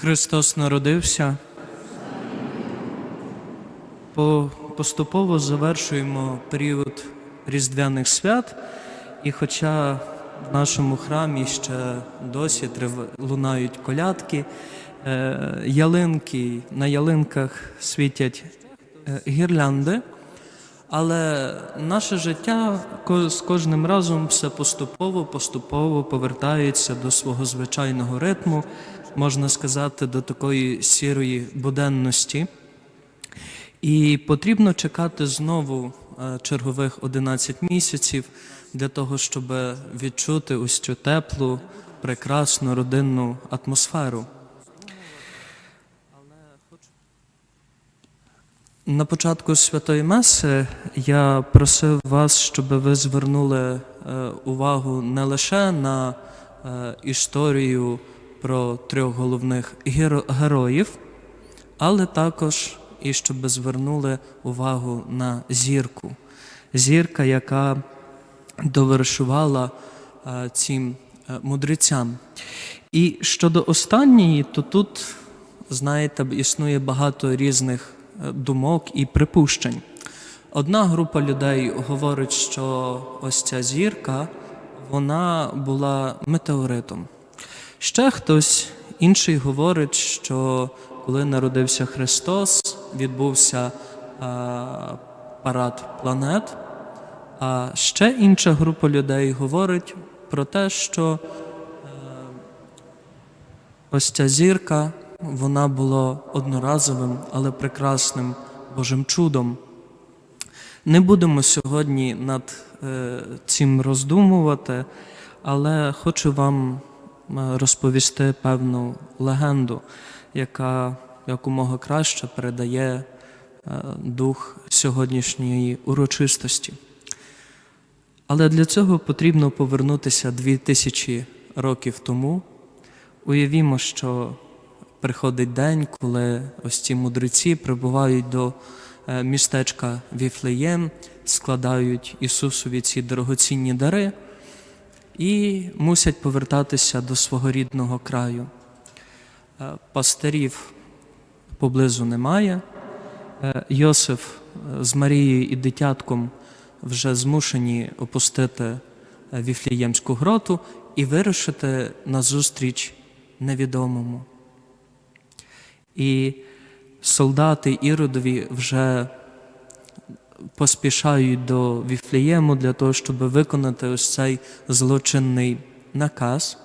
Христос народився. По- Поступово завершуємо період Різдвяних свят, і хоча в нашому храмі ще досі лунають колядки, е, ялинки, на ялинках світять е, гірлянди, але наше життя з кожним разом все поступово, поступово повертається до свого звичайного ритму, можна сказати, до такої сірої буденності. І потрібно чекати знову е, чергових 11 місяців для того, щоб відчути ось цю теплу, прекрасну родинну атмосферу. На початку святої Меси я просив вас, щоб ви звернули е, увагу не лише на е, історію про трьох головних геро- героїв, але також і щоб звернули увагу на зірку. Зірка, яка довершувала е, цим е, мудрецям. І щодо останньої, то тут, знаєте, існує багато різних е, думок і припущень. Одна група людей говорить, що ось ця зірка вона була метеоритом. Ще хтось інший говорить, що коли народився Христос, відбувся е, парад планет. А ще інша група людей говорить про те, що е, ось ця зірка вона була одноразовим, але прекрасним Божим чудом. Не будемо сьогодні над е, цим роздумувати, але хочу вам розповісти певну легенду, яка якомога краще передає е, дух сьогоднішньої урочистості. Але для цього потрібно повернутися дві тисячі років тому. Уявімо, що приходить день, коли ось ці мудреці прибувають до е, містечка Віфлеєм, складають Ісусові ці дорогоцінні дари і мусять повертатися до свого рідного краю. Е, Пастирів поблизу немає. Е, Йосиф е, з Марією і дитятком вже змушені опустити Віфліємську гроту і вирушити назустріч невідомому. І солдати Іродові вже поспішають до Віфлієму для того, щоб виконати ось цей злочинний наказ.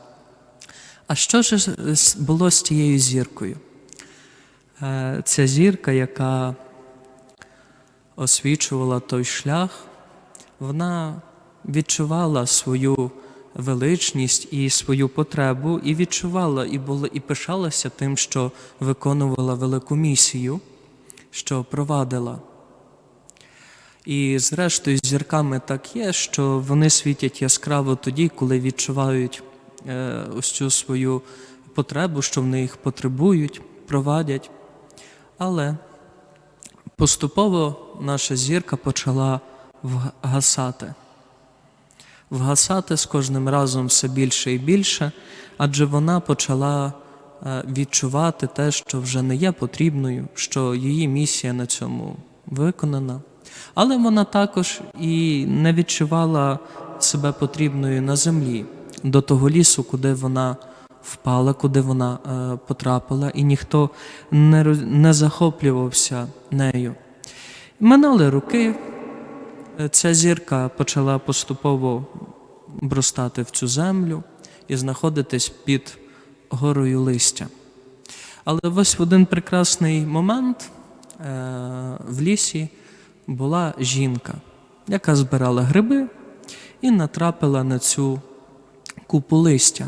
А що ж було з тією зіркою? Е, Ця зірка, яка освічувала той шлях, вона відчувала свою величність і свою потребу, і відчувала, і була, і пишалася тим, що виконувала велику місію, що провадила. І зрештою, з зірками так є, що вони світять яскраво тоді, коли відчувають е, ось цю свою потребу, що вони їх потребують, провадять. Але поступово наша зірка почала вгасати. Вгасати з кожним разом все більше і більше, адже вона почала е, відчувати те, що вже не є потрібною, що її місія на цьому виконана. Але вона також і не відчувала себе потрібною на землі до того лісу, куди вона впала, куди вона е, потрапила, і ніхто не, не захоплювався нею. Минали роки, е, ця зірка почала поступово бростати в цю землю і знаходитись під горою листя. Але ось в один прекрасний момент е, в лісі була жінка, яка збирала гриби і натрапила на цю купу листя.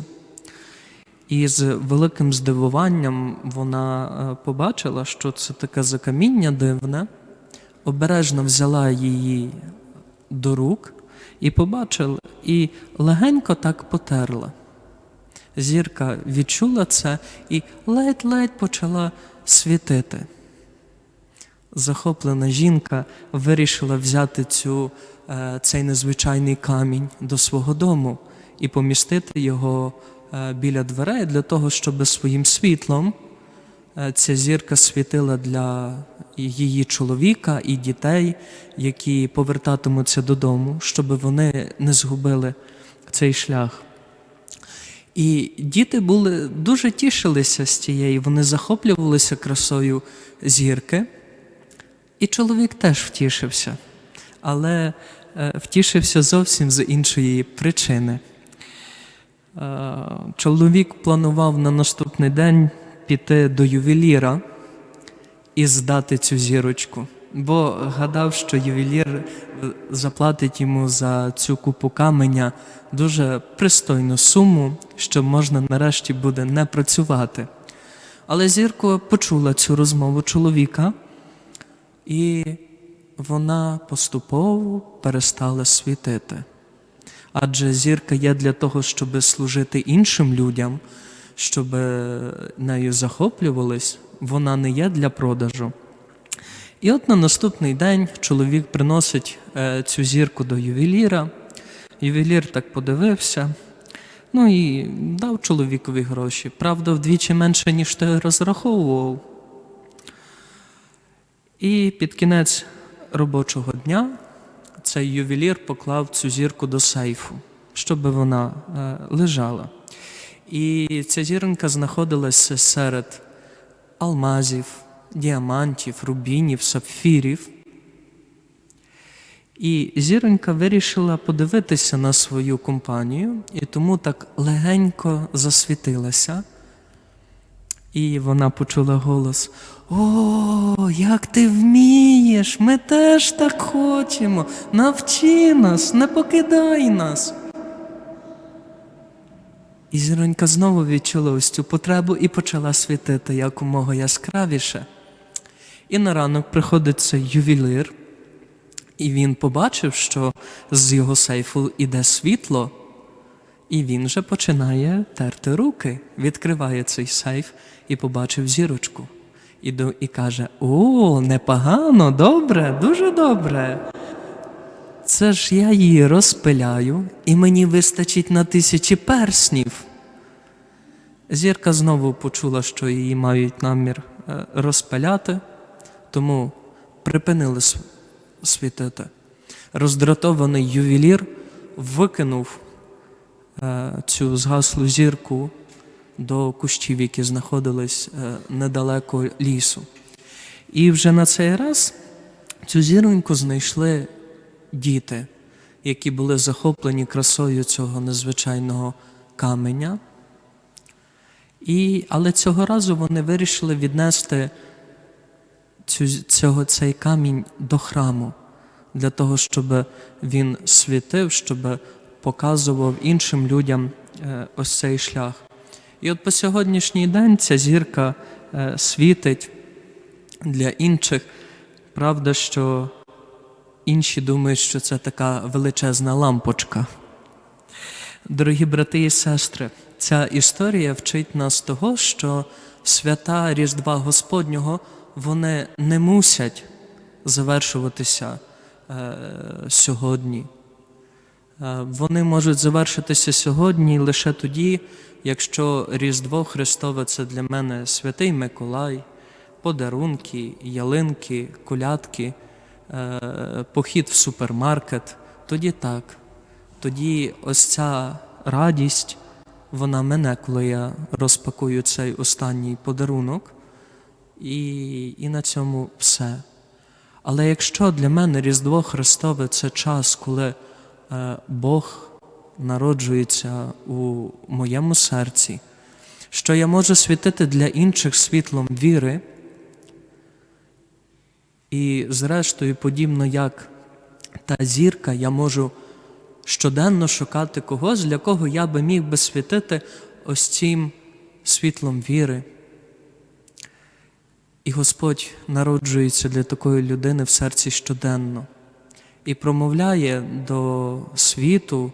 І з великим здивуванням вона е, побачила, що це таке закаміння дивне, обережно взяла її до рук і побачила, і легенько так потерла. Зірка відчула це і ледь-ледь почала світити. Захоплена жінка вирішила взяти цю, е, цей незвичайний камінь до свого дому і помістити його е, біля дверей для того, щоб своїм світлом е, ця зірка світила для її чоловіка і дітей, які повертатимуться додому, щоб вони не згубили цей шлях. І діти були дуже тішилися з тієї, вони захоплювалися красою зірки. І чоловік теж втішився, але е, втішився зовсім з іншої причини. Е, Чоловік планував на наступний день піти до ювеліра і здати цю зірочку, бо гадав, що ювелір е, заплатить йому за цю купу каменя дуже пристойну суму, що можна нарешті буде не працювати. Але зірка почула цю розмову чоловіка, і вона поступово перестала світити. Адже зірка є для того, щоб служити іншим людям, щоб нею захоплювались, вона не є для продажу. І от на наступний день чоловік приносить е, цю зірку до ювеліра. Ювелір так подивився, ну і дав чоловікові гроші. Правда, вдвічі менше, ніж ти розраховував. І під кінець робочого дня цей ювелір поклав цю зірку до сейфу, щоб вона е, лежала. І ця зіронька знаходилася серед алмазів, діамантів, рубінів, сапфірів. І зіронька вирішила подивитися на свою компанію, і тому так легенько засвітилася. І вона почула голос: О, як ти вмієш! Ми теж так хочемо. Навчи нас, не покидай нас. І зіронька знову відчула ось цю потребу і почала світити якомога яскравіше. І на ранок приходить цей ювелір, і він побачив, що з його сейфу іде світло, і він вже починає терти руки, відкриває цей сейф і побачив зірочку. І, до, і каже: О, непогано, добре, дуже добре. Це ж я її розпиляю, і мені вистачить на тисячі перснів. Зірка знову почула, що її мають намір е, розпиляти, тому припинили св- світити. Роздратований ювелір викинув цю згаслу зірку до кущів, які знаходились е, недалеко лісу. І вже на цей раз цю зіроньку знайшли діти, які були захоплені красою цього незвичайного каменя. І, але цього разу вони вирішили віднести цю, цього, цей камінь до храму, для того, щоб він світив, щоб показував іншим людям е, ось цей шлях. І от по сьогоднішній день ця зірка е, світить для інших. Правда, що інші думають, що це така величезна лампочка. Дорогі брати і сестри, ця історія вчить нас того, що свята Різдва Господнього вони не мусять завершуватися е, сьогодні. Е, Вони можуть завершитися сьогодні лише тоді, якщо Різдво Христове це для мене святий Миколай, подарунки, ялинки, колядки, е, похід в супермаркет, тоді так. Тоді ось ця радість, вона мене, коли я розпакую цей останній подарунок, і, і на цьому все. Але якщо для мене Різдво Христове це час, коли Бог народжується у моєму серці, що я можу світити для інших світлом віри, і, зрештою, подібно як та зірка, я можу щоденно шукати когось, для кого я би міг би світити ось цим світлом віри. І Господь народжується для такої людини в серці щоденно і промовляє до світу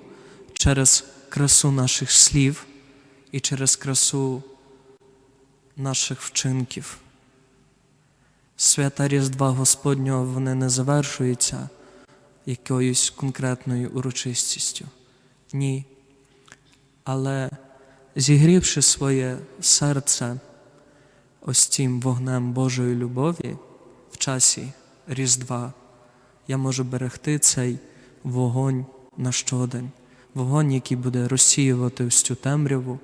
через красу наших слів і через красу наших вчинків. Свята Різдва Господнього вони не завершуються якоюсь конкретною урочистістю. Ні. Але зігрівши своє серце ось цим вогнем Божої любові в часі Різдва я можу берегти цей вогонь на щодень, вогонь, який буде розсіювати ось цю темряву,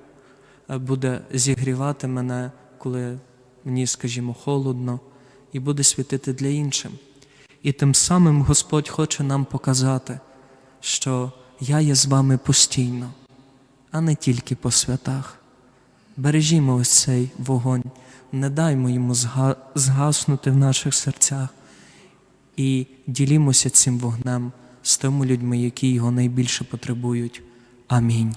е, буде зігрівати мене, коли мені, скажімо, холодно, і буде світити для іншим. І тим самим Господь хоче нам показати, що я є з вами постійно, а не тільки по святах. Бережімо ось цей вогонь, не даймо йому згаснути в наших серцях і ділімося цим вогнем з тими людьми, які його найбільше потребують. Амінь.